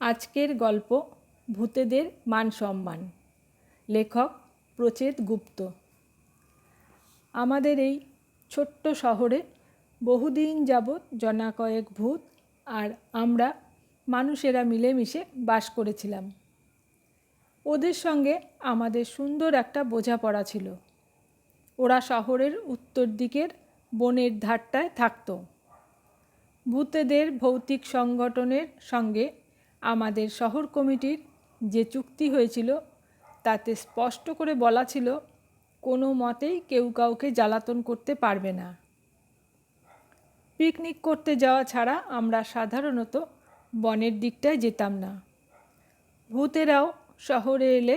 আজকের গল্প ভূতেদের মান সম্মান। লেখক প্রচেত গুপ্ত। আমাদের এই ছোট্ট শহরে বহুদিন যাবৎ জনা কয়েক ভূত আর আমরা মানুষেরা মিলেমিশে বাস করেছিলাম। ওদের সঙ্গে আমাদের সুন্দর একটা বোঝাপড়া ছিল। ওরা শহরের উত্তর দিকের বনের ধারটায় থাকতো। ভূতেদের ভৌতিক সংগঠনের সঙ্গে আমাদের শহর কমিটির যে চুক্তি হয়েছিল, তাতে স্পষ্ট করে বলা ছিল, কোনো মতেই কেউ কাউকে জ্বালাতন করতে পারবে না। পিকনিক করতে যাওয়া ছাড়া আমরা সাধারণত বনের দিকটায় যেতাম না। ভূতেরাও শহরে এলে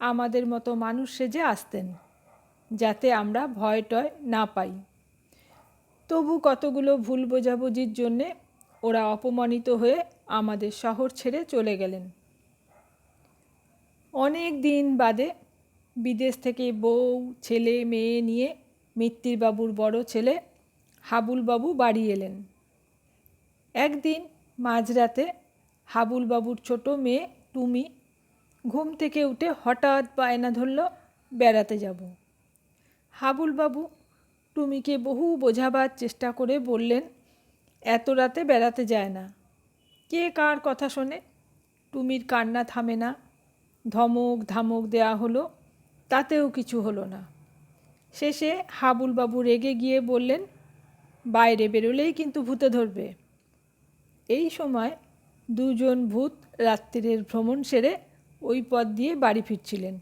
আমাদের মতো মানুষ সেজে আসতেন, যাতে আমরা ভয় টয় না পাই। তবু কতগুলো ভুল বোঝাবুঝির জন্যে ওরা অপমানিত হয়ে আমাদের শহর ছেড়ে চলে গেলেন। অনেক দিন বাদে বিদেশ থেকে বউ, ছেলে, মেয়ে নিয়ে মিত্তিরবাবুর বড় ছেলে হাবুলবাবু বাড়ি এলেন। একদিন মাঝরাতে হাবুলবাবুর ছোট মেয়ে টুমি ঘুম থেকে উঠে হঠাৎ বায়না ধরল, বেড়াতে যাব। হাবুলবাবু টুমিকে বহু বোঝাবার চেষ্টা করে বললেন এত রাতে বেড়াতে যায় না। কে কার কথা শোনে? টুমির কান্না থামে না। ধমক ধামক দেয়া হলো, তাতেও কিছু হলো না। শেষে হাবুলবাবু রেগে গিয়ে বললেন, বাইরে বেরোলেই কিন্তু ভূতে ধরবে। এই সময় দুজন ভূত রাত্রির ভ্রমণ সেরে ওই পথ দিয়ে বাড়ি ফিরছিলেন।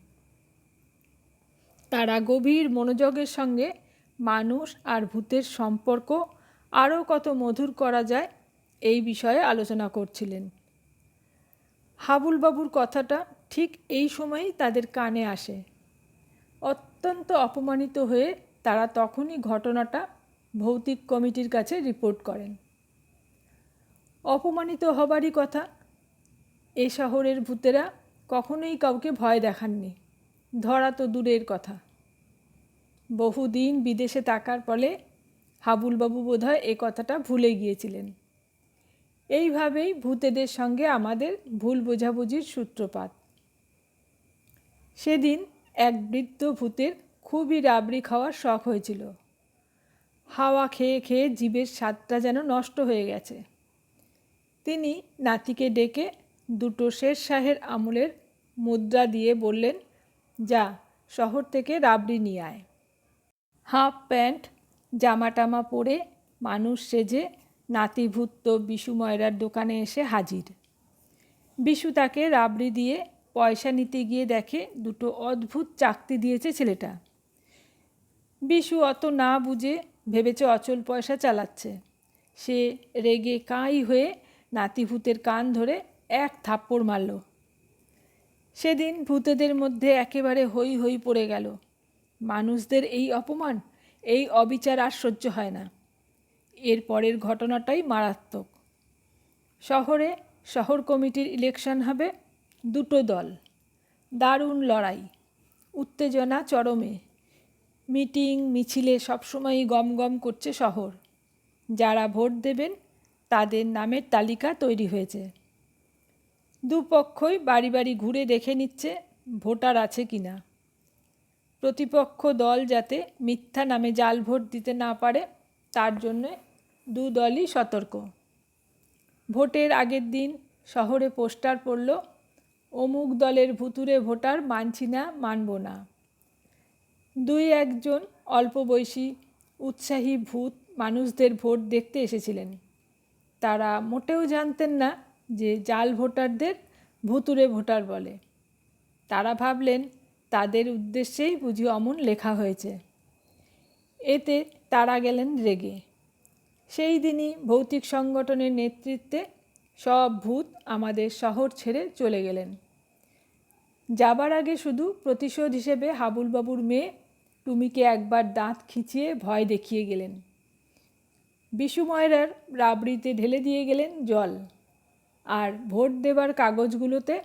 তারা গভীর মনোযোগের সঙ্গে মানুষ আর ভূতের সম্পর্ক আরও কত মধুর করা যায় এই বিষয়ে আলোচনা করছিলেন। হাবুলবাবুর কথাটা ঠিক এই সময়েই তাদের কানে আসে। অত্যন্ত অপমানিত হয়ে তারা তখনই ঘটনাটা ভৌতিক কমিটির কাছে রিপোর্ট করেন। অপমানিত হবারই কথা, এ শহরের ভূতেরা কখনোই কাউকে ভয় দেখাননি, ধরা তো দূরের কথা। বহুদিন বিদেশে থাকার ফলে হাবুলবাবু বোধহয় এ কথাটা ভুলে গিয়েছিলেন। এইভাবেই ভূতেদের সঙ্গে আমাদের ভুল বোঝাবুঝির সূত্রপাত। সেদিন এক বৃদ্ধ ভূতের খুবই রাবড়ি খাওয়ার শখ হয়েছিল। হাওয়া খেয়ে খেয়ে জীবের স্বাদটা যেন নষ্ট হয়ে গেছে। তিনি নাতিকে ডেকে দুটো শের শাহের আমলের মুদ্রা দিয়ে বললেন, যা, শহর থেকে রাবড়ি নিয়ে আয়। হাফ প্যান্ট জামা টামা পরে মানুষ সেজে নাতিভূত বিশু ময়রার দোকানে এসে হাজির। বিশু তাকে রাবড়ি দিয়ে পয়সা নিতে গিয়ে দেখে দুটো অদ্ভুত চাকতি দিয়েছে ছেলেটা। বিশু অত না বুঝে ভেবেছে অচল পয়সা চালাচ্ছে। সে রেগে কাঁই হয়ে নাতিভূতের কান ধরে এক থাপ্পড় মারল। সেদিন ভূতেদের মধ্যে একেবারে হই হই পড়ে গেল। মানুষদের এই অপমান এই অবিচার আর সহ্য হয় না। এর পরের ঘটনাটাই মারাত্মক। শহরে শহর কমিটির ইলেকশন হবে দুটো দল। দারুণ লড়াই, উত্তেজনা চরমে। মিটিং, মিছিলে সবসময়ই গম গম করছে শহর। যারা ভোট দেবেন, তাদের নামের তালিকা তৈরি হয়েছে। দুপক্ষই বাড়ি বাড়ি ঘুরে দেখে নিচ্ছে ভোটার আছে কি না প্রতিপক্ষ দল যাতে মিথ্যা নামে জাল ভোট দিতে না পারে, তার জন্যে দু দলই সতর্ক। ভোটের আগের দিন শহরে পোস্টার পড়ল, অমুক দলের ভুতুরে ভোটার মানছি না, মানব না। দুই একজন অল্প বয়সী উৎসাহী ভূত মানুষদের ভোট দেখতে এসেছিলেন। তারা মোটেও জানতেন না যে জাল ভোটারদের ভুতুরে ভোটার বলে। তারা ভাবলেন তাদের উদ্দেশ্যেই বুঝি অমন লেখা হয়েছে। এতে তারা গেলেন রেগে। সেই দিনই ভৌতিক সংগঠনের নেতৃত্বে সব ভূত আমাদের শহর ছেড়ে চলে গেলেন। যাবার আগে শুধু প্রতিশোধ হিসেবে হাবুলবাবুর মেয়ে টুমিকে একবার দাঁত খিঁচিয়ে ভয় দেখিয়ে গেলেন। বিশুময়রার রাবড়িতে ঢেলে দিয়ে গেলেন জল। আর ভোট দেবার কাগজগুলোতে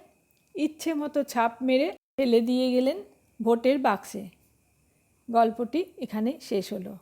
ইচ্ছে মতো ছাপ মেরে ফেলে দিয়ে গেলেন ভোটের বাক্সে। গল্পটি এখানে শেষ হলো।